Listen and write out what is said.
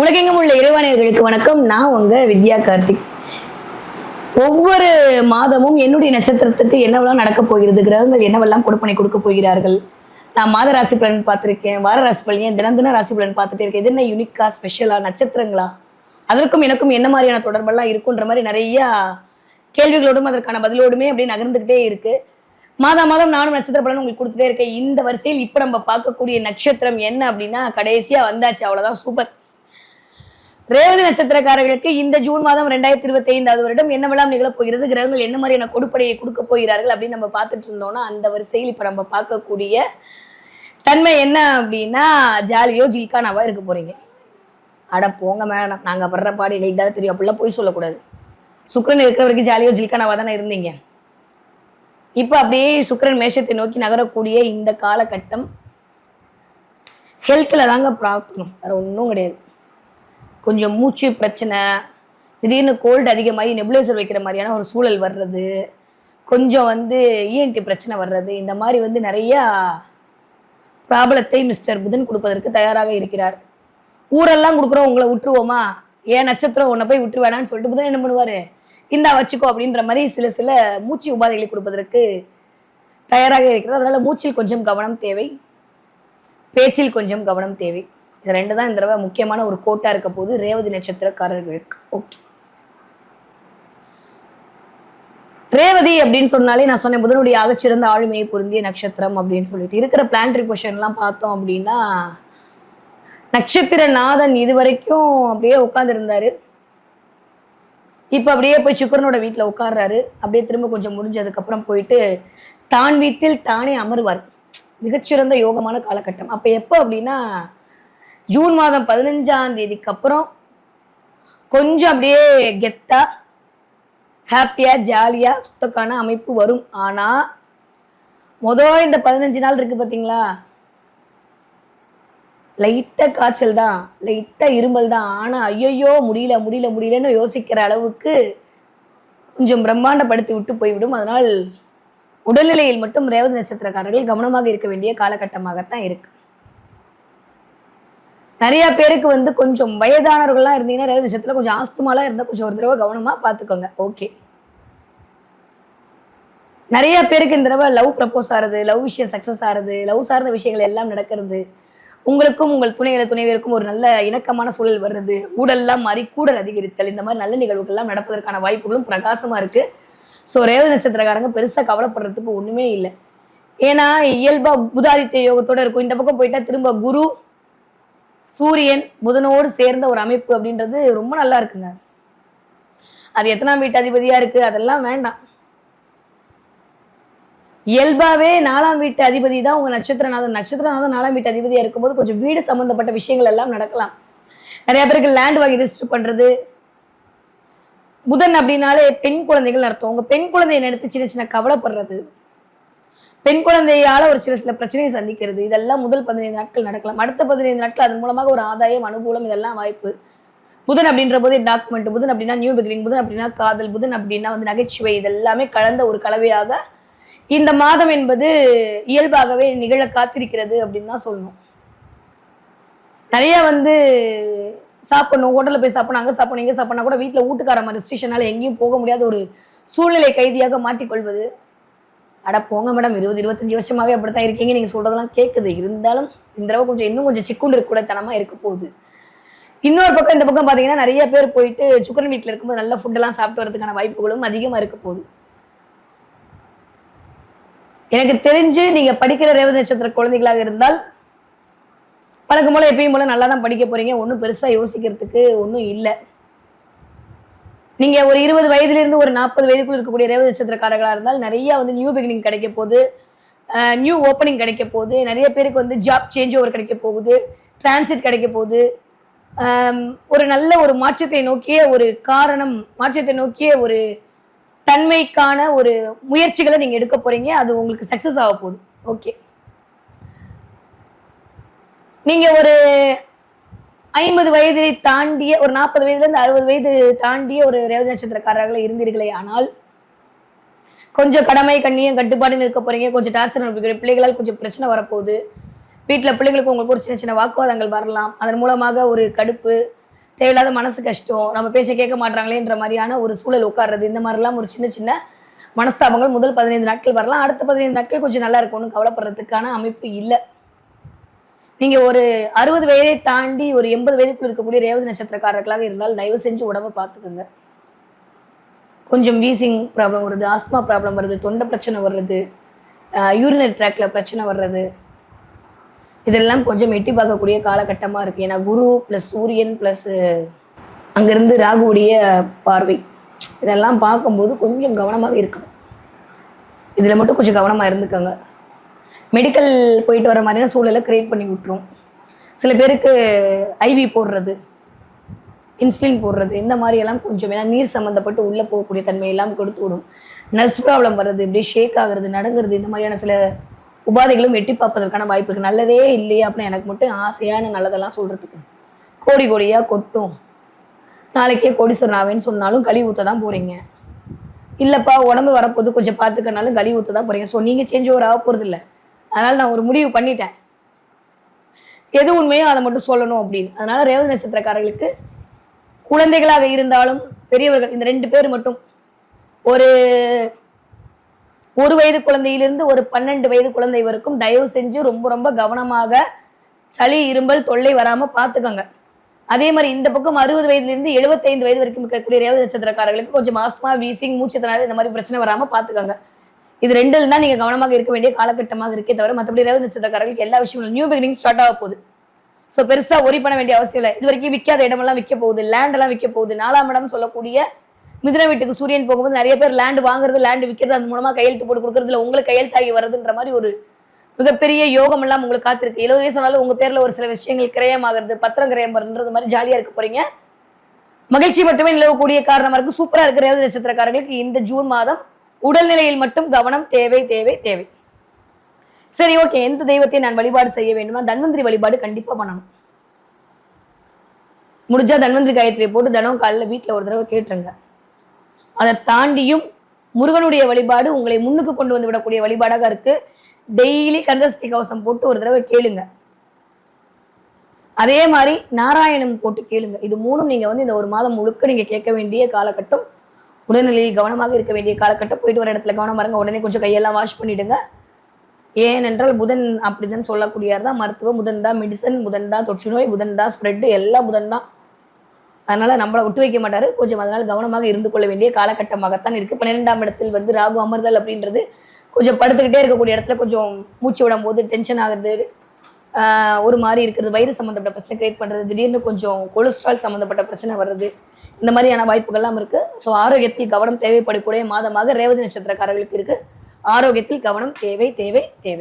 உலகெங்கும் உள்ள இறைவனர்களுக்கு வணக்கம். நான் உங்க வித்யா கார்த்திக். ஒவ்வொரு மாதமும் என்னுடைய நட்சத்திரத்துக்கு என்னவெல்லாம் நடக்க போகிறது கிரகங்கள் என்னவெல்லாம் கொடுப்பனை கொடுக்க போகிறார்கள்? நான் மாத ராசி பலன் பார்த்துருக்கேன் வார ராசி பலன் ஏன் தினம் தினம் ராசி பலன் பார்த்துட்டே இருக்கேன். இது என்ன யூனிக்கா ஸ்பெஷலா நட்சத்திரங்களா? அதற்கும் எனக்கும் என்ன மாதிரியான தொடர்பெல்லாம் இருக்குன்ற மாதிரி நிறைய கேள்விகளோடும் அதற்கான பதிலோடுமே அப்படியே நகர்ந்துக்கிட்டே இருக்கு. மாதா மாதம் நானும் நட்சத்திர பலன் உங்களுக்கு கொடுத்துட்டே இருக்கேன். இந்த வரிசையில் இப்போ நம்ம பார்க்கக்கூடிய நட்சத்திரம் என்ன அப்படின்னா கடைசியா வந்தாச்சு. அவ்வளோதான் சூப்பர். ரேவதி நட்சத்திரக்காரர்களுக்கு இந்த ஜூன் மாதம் ரெண்டாயிரத்தி இருபத்தி ஐந்தாவது வருடம் என்னவெல்லாம் நிகழப் போகிறது கிரகங்கள் என்ன மாதிரியான கொடுப்படையை கொடுக்க போகிறார்கள் அப்படின்னு நம்ம பார்த்துட்டு இருந்தோம்னா அந்த வரிசையில் இப்போ நம்ம பார்க்கக்கூடிய தன்மை என்ன அப்படின்னா ஜாலியோ ஜில்கானாவா இருக்க போறீங்க. அட போங்க மேடம் நாங்கள் படுற பாடு இல்லை இதால தெரியும். அப்படிலாம் போய் சொல்லக்கூடாது. சுக்கரன் இருக்கிற வரைக்கும் ஜாலியோ ஜில்கானாவா தானே இருந்தீங்க. இப்போ அப்படியே சுக்கரன் மேஷத்தை நோக்கி நகரக்கூடிய இந்த காலகட்டம் ஹெல்த்தில் தாங்க பிரார்த்தணும் வேற ஒன்றும் கிடையாது. கொஞ்சம் மூச்சு பிரச்சனை திடீர்னு கோல்டு அதிகமாகி நெபுலைசர் வைக்கிற மாதிரியான ஒரு சூழல் வர்றது கொஞ்சம் வந்து இஎன்டி பிரச்சனை வர்றது இந்த மாதிரி வந்து நிறையா ப்ராப்ளத்தை மிஸ்டர் புதன் கொடுப்பதற்கு தயாராக இருக்கிறார். ஊரெல்லாம் கொடுக்குறோம் உங்களை விட்டுருவோமா ஏன் நட்சத்திரம் உன்னை போய் விட்டு வேணான்னு சொல்லிட்டு புதன் என்ன பண்ணுவார்? இந்தா வச்சுக்கோ அப்படின்ற மாதிரி சில சில மூச்சு உபாதைகளை கொடுப்பதற்கு தயாராக இருக்கிறார். அதனால் மூச்சில் கொஞ்சம் கவனம் தேவை பேச்சில் கொஞ்சம் கவனம் தேவை. இது ரெண்டு தான் இந்த தடவை முக்கியமான ஒரு கோட்டா இருக்க போது ரேவதி நட்சத்திரக்காரர்களுக்கு. ஓகே ரேவதி அப்படின்னு சொன்னாலே நான் சொன்னேன் புதனுடைய ஆகச்சிறந்த ஆளுமையை பொருந்திய நட்சத்திரம் அப்படின்னு சொல்லிட்டு. இருக்கிற பிளான்டரி பொசிஷன்லாம் பார்த்தோம் அப்படின்னா நட்சத்திர நாதன் இது வரைக்கும் அப்படியே உட்காந்துருந்தாரு இப்போ அப்படியே போய் சுக்கரனோட வீட்டில் உட்கார்றாரு. அப்படியே திரும்ப கொஞ்சம் முடிஞ்சதுக்கப்புறம் போயிட்டு தான் வீட்டில் தானே அமர்வார். மிகச்சிறந்த யோகமான காலகட்டம். அப்போ எப்போ அப்படின்னா ஜூன் மாதம் பதினஞ்சாம் தேதிக்கு அப்புறம் கொஞ்சம் அப்படியே கெத்தா ஹாப்பியாக ஜாலியாக சுத்தக்கான அமைப்பு வரும். ஆனால் மொதல் இந்த பதினஞ்சு நாள் இருக்கு பார்த்தீங்களா லைட்டாக காய்ச்சல் தான் லைட்டாக இருமல் தான். ஆனால் ஐயையோ முடியல முடியல முடியலன்னு யோசிக்கிற அளவுக்கு கொஞ்சம் பிரம்மாண்டப்படுத்தி விட்டு போய்விடும். அதனால் உடல்நிலையில் மட்டும் ரேவதி நட்சத்திரக்காரர்கள் கவனமாக இருக்க வேண்டிய காலகட்டமாகத்தான் இருக்குது நிறைய பேருக்கு வந்து கொஞ்சம் வயதானவர்கள்லாம் இருந்தீங்கன்னா ரேவதி நட்சத்திரத்தில் கொஞ்சம் ஆஸ்துமாலாம் இருந்தால் கொஞ்சம் ஒரு தடவை கவனமாக பார்த்துக்கோங்க ஓகே நிறைய பேருக்கு இந்த தடவை லவ் ப்ரப்போஸ் ஆகிறது லவ் விஷயம் சக்ஸஸ் ஆகிறது லவ் சார்ந்த விஷயங்கள் எல்லாம் நடக்கிறது. உங்களுக்கும் உங்கள் துணைகளை துணைவருக்கும் ஒரு நல்ல இணக்கமான சூழல் வர்றது ஊடல்லாம் மாறி கூடல் அதிகரித்தல் இந்த மாதிரி நல்ல நிகழ்வுகள்லாம் நடப்பதற்கான வாய்ப்புகளும் பிரகாசமா இருக்கு. ஸோ ரேவதி நட்சத்திரக்காரங்க பெருசா கவலைப்படுறதுக்கு ஒண்ணுமே இல்லை. ஏன்னா இயல்பா புதாதித்ய யோகத்தோட இருக்கும். இந்த பக்கம் போயிட்டா திரும்ப குரு சூரியன் புதனோடு சேர்ந்த ஒரு அமைப்பு அப்படின்றது ரொம்ப நல்லா இருக்குங்க. அது எத்தனாம் வீட்டு அதிபதியா இருக்கு? அதெல்லாம் வேண்டாம். இயல்பாவே நாலாம் வீட்டு அதிபதி தான் உங்க நட்சத்திரநாதன். நட்சத்திரநாதன் நாலாம் வீட்டு அதிபதியா இருக்கும்போது கொஞ்சம் வீடு சம்பந்தப்பட்ட விஷயங்கள் எல்லாம் நடக்கலாம். நிறைய பேருக்கு லேண்ட் வாங்கி ரிஜிஸ்டர் பண்றது. புதன் அப்படின்னாலே பெண் குழந்தைகள் அர்த்தம். உங்க பெண் குழந்தையை நினைத்து சின்ன சின்ன கவலைப்படுறது. பெண் குழந்தையால ஒரு சில சில பிரச்சனையை சந்திக்கிறது. இதெல்லாம் முதல் பதினைந்து நாட்கள் நடக்கலாம். அடுத்த பதினைந்து நாட்கள் அதன் மூலமாக ஒரு ஆதாயம் அனுகூலம் இதெல்லாம் வாய்ப்பு. புதன் அப்படின்ற போது டாக்குமெண்ட் புதன் அப்படின்னா நியூ பிகினிங் புதன் அப்படின்னா காதல் புதன் அப்படின்னா வந்து நகைச்சுவை. இதெல்லாமே கலந்த ஒரு கலவையாக இந்த மாதம் என்பது இயல்பாகவே நிகழ காத்திருக்கிறது அப்படின்னு தான் சொல்லணும். நிறைய வந்து சாப்பிடணும் ஹோட்டலில் போய் சாப்பிடணும் அங்கே சாப்பிடணும் இங்கே சாப்பிடணும் கூட வீட்டில் வீட்டுக்காரமா ரெஸ்ட்ரிக்ஷனால் எங்கேயும் போக முடியாத ஒரு சூழ்நிலை கைதியாக மாட்டிக்கொள்வது. அட போங்க மேடம் இருபது இருபத்தஞ்சு வருஷமாவே அப்படித்தான் இருக்கீங்க. நீங்க சொல்றதெல்லாம் கேட்குது இருந்தாலும் இந்த தடவை கொஞ்சம் இன்னும் கொஞ்சம் சிக்குண்டு இருக்க தனமா இருக்க போகுது. இன்னொரு பக்கம் இந்த பக்கம் பாத்தீங்கன்னா நிறைய பேர் போயிட்டு சுக்கரன் வீட்டில் இருக்கும்போது நல்ல ஃபுட்டெல்லாம் சாப்பிட்டு வரதுக்கான வாய்ப்புகளும் அதிகமா இருக்க போகுது. எனக்கு தெரிஞ்சு நீங்க படிக்கிற ரேவதி நட்சத்திர குழந்தைகளாக இருந்தால் வழக்கம் போல எப்பயும் போல நல்லா தான் படிக்க போறீங்க. ஒன்றும் பெருசா யோசிக்கிறதுக்கு ஒன்றும் இல்லை. நீங்க ஒரு இருபது வயதுல இருந்து ஒரு நாற்பது வயதுக்குள்ள இருக்கக்கூடிய ரேவதி நட்சத்திரக்காரர்களா இருந்தால் நிறைய வந்து நியூ பிகினிங் கிடைக்க போகுது. நியூ ஓப்பனிங் கிடைக்க போகுது. நிறைய பேருக்கு வந்து ஜாப் சேஞ்ச் ஓவர் கிடைக்க போகுது. டிரான்சிட் கிடைக்க போகுது. ஒரு நல்ல ஒரு மாற்றத்தை நோக்கிய ஒரு காரணம் மாற்றத்தை நோக்கிய ஒரு தன்மைக்கான ஒரு முயற்சிகளை நீங்க எடுக்க போறீங்க. அது உங்களுக்கு சக்சஸ் ஆக போகுது. ஓகே நீங்க ஒரு ஐம்பது வயதை தாண்டிய ஒரு நாற்பது வயதுல இருந்து அறுபது வயது தாண்டிய ஒரு ரேவதி நட்சத்திரக்காரர்களாக இருந்தீர்களே ஆனால் கொஞ்சம் கடமை கண்ணியம் கட்டுப்பாடுன்னு இருக்க போறீங்க. கொஞ்சம் டார்ச்சர் பிள்ளைகளால் கொஞ்சம் பிரச்சனை வரப்போகுது. வீட்டில் பிள்ளைங்களுக்கு உங்களுக்கு ஒரு சின்ன சின்ன வாக்குவாதங்கள் வரலாம். அதன் மூலமாக ஒரு கடுப்பு தேவையில்லாத மனசு கஷ்டம் நம்ம பேச்சை கேட்க மாட்டாங்களேன்ற மாதிரியான ஒரு சூழல் உட்கார்றது. இந்த மாதிரிலாம் ஒரு சின்ன சின்ன மனஸ்தாபங்கள் முதல் பதினைந்து நாட்கள் வரலாம். அடுத்த பதினைந்து நாட்கள் கொஞ்சம் நல்லா இருக்கும்னு கவலைப்படுறதுக்கான அமைப்பு இல்லை. நீங்க ஒரு அறுபது வயதை தாண்டி ஒரு எண்பது வயதுக்குள் இருக்கக்கூடிய ரேவதி நட்சத்திரக்காரர்களாக இருந்தால் தயவு செஞ்சு உடம்ப பார்த்துக்குங்க. கொஞ்சம் வீசிங் ப்ராப்ளம் வருது ஆஸ்மா ப்ராப்ளம் வருது தொண்டை பிரச்சனை வர்றது யூரினரி ட்ராக்ல பிரச்சனை வர்றது. இதெல்லாம் கொஞ்சம் எட்டி பார்க்கக்கூடிய காலகட்டமாக இருக்குது ஏன்னா குரு ப்ளஸ் சூரியன் ப்ளஸ் அங்கேருந்து ராகுவுடைய பார்வை. இதெல்லாம் பார்க்கும்போது கொஞ்சம் கவனமாக இருக்கணும். இதில் மட்டும் கொஞ்சம் கவனமாக இருந்துக்கோங்க. மெடிக்கல் போயிட்டு வர மாதிரியான சூழலை கிரியேட் பண்ணி விட்டுரும். சில பேருக்கு ஐவி போடுறது இன்சுலின் போடுறது இந்த மாதிரி எல்லாம் கொஞ்சம் ஏன்னா நீர் சம்மந்தப்பட்டு உள்ளே போகக்கூடிய தன்மையெல்லாம் கொடுத்து விடும். நர்ஸ் ப்ராப்ளம் வர்றது இப்படியே ஷேக் ஆகுறது நடங்கிறது இந்த மாதிரியான சில உபாதைகளும் எட்டி பார்ப்பதற்கான வாய்ப்பு இருக்குது நல்லதே இல்லையே அப்படின்னு எனக்கு மட்டும் ஆசையான நல்லதெல்லாம் சொல்கிறதுக்கு கோடி கோடியாக கொட்டும். நாளைக்கே கோடீஸ்வரன் ஆவேன்னு சொன்னாலும் கழி ஊற்ற தான் போகிறீங்க இல்லைப்பா உடம்பு வரப்போது கொஞ்சம் பார்த்துக்கனாலும் கழி ஊற்ற தான் போகிறீங்க ஸோ நீங்கள் சேஞ்ச் ஓவர் ஆக போகிறது இல்லை அதனால் நான் ஒரு முடிவு பண்ணிட்டேன். எது உண்மையோ அதை மட்டும் சொல்லணும் அப்படின்னு. அதனால ரேவதி நட்சத்திரக்காரர்களுக்கு குழந்தைகளாக இருந்தாலும் பெரியவர்கள் இந்த ரெண்டு பேர் மட்டும் ஒரு ஒரு வயது குழந்தையிலிருந்து ஒரு பன்னெண்டு வயது குழந்தை வரைக்கும் தயவு செஞ்சு ரொம்ப ரொம்ப கவனமாக சளி இரும்பல் தொல்லை வராம பார்த்துக்கோங்க. அதே மாதிரி இந்த பக்கம் அறுபது வயதுலேருந்து எழுபத்தைந்து வயது வரைக்கும் இருக்கக்கூடிய ரேவதி நட்சத்திரக்காரர்களுக்கு கொஞ்சம் ஆஸ்மா வீசிங் மூச்சத்தினால இந்த மாதிரி பிரச்சனை வராம பார்த்துக்கோங்க. இது ரெண்டில் தான் நீங்க கவனமாக இருக்க வேண்டிய காலகட்டமாக இருக்கே தவிர மற்றபடி ரேவதி நட்சத்திரக்காரர்களுக்கு எல்லா விஷயங்களும் நியூ பிகினிங் ஸ்டார்ட் ஆக போகுது. ஸோ பெருசா ஒரி பண்ண வேண்டிய அவசியம் இல்லை. இது வரைக்கும் விற்காத இடமெல்லாம் விற்க போகுது. லேண்ட் எல்லாம் விற்க போகுது. நாலாம் இடம் சொல்லக்கூடிய மிதின வீட்டுக்கு சூரியன் போகும்போது நிறைய பேர் லேண்ட் வாங்குறது லேண்ட் விற்கிறது அது மூலமா கையெழுத்து போட்டு கொடுக்கறதுல உங்களுக்கு கையெழுத்தாகி வருதுன்ற மாதிரி ஒரு மிகப்பெரிய யோகம் எல்லாம் உங்களுக்கு காத்திருக்கு. எழுபது வயசுனாலும் உங்க பேர்ல ஒரு சில விஷயங்கள் கிரயமாகிறது பத்திரம் கிரயம் வருன்றது மாதிரி ஜாலியா இருக்க போறீங்க. மகிழ்ச்சி மட்டுமே நிலவக்கூடிய காரணமா இருக்கு. சூப்பரா இருக்கிற நட்சத்திரக்காரர்களுக்கு இந்த ஜூன் மாதம் உடல்நிலையில் மட்டும் கவனம் தேவை தேவை தேவை. சரி ஓகே எந்த தெய்வத்தை நான் வழிபாடு செய்ய வேண்டுமா தன்வந்திரி வழிபாடு கண்டிப்பா பண்ணணும். முடிஞ்சா தன்வந்திரி காயத்ரி போட்டு தினம் காலைல வீட்டில் ஒரு தடவை கேட்டுருங்க. அதை தாண்டியும் முருகனுடைய வழிபாடு உங்களை முன்னுக்கு கொண்டு வந்து விடக்கூடிய வழிபாடாக இருக்கு. டெய்லி கந்தசக்தி கவசம் போட்டு ஒரு தடவை கேளுங்க. அதே மாதிரி நாராயணம் போட்டு கேளுங்க. இது மூணும் நீங்க வந்து இந்த ஒரு மாதம் முழுக்க நீங்க கேட்க வேண்டிய காலகட்டம். உடல்நிலையில் கவனமாக இருக்க வேண்டிய காலகட்டம். போயிட்டு வர இடத்துல கவனமாக இருங்க. உடனே கொஞ்சம் கையெல்லாம் வாஷ் பண்ணிடுங்க. ஏனென்றால் புதன் அப்படிதான் சொல்லக்கூடியார் தான். மருத்துவம் புதன் தான் மெடிசன் புதன் தான் தொற்று நோய் புதன் தான் ஸ்ப்ரெட் எல்லாம் புதன் தான் அதனால நம்மளை விட்டு வைக்க மாட்டாரு. கொஞ்சம் அதனால கவனமாக இருந்து கொள்ள வேண்டிய காலகட்டமாகத்தான் இருக்கு. பன்னிரெண்டாம் இடத்தில் வந்து ராகு அமர்தல் அப்படின்றது கொஞ்சம் படுத்துக்கிட்டே இருக்கக்கூடிய இடத்துல கொஞ்சம் மூச்சு விடும் போது டென்ஷன் ஆகுது ஒரு மாதிரி இருக்கிறது. வயிறு சம்மந்தப்பட்ட பிரச்சனை கிரியேட் பண்ணுறது திடீர்னு கொஞ்சம் கொலஸ்ட்ரால் சம்மந்தப்பட்ட பிரச்சனை வர்றது. இந்த மாதிரியான வாய்ப்புகள்லாம் இருக்கு. ஸோ ஆரோக்கியத்தில் கவனம் தேவைப்படக்கூடிய மாதமாக ரேவதி நட்சத்திரக்காரர்களுக்கு இருக்கு. ஆரோக்கியத்தில் கவனம் தேவை தேவை தேவை.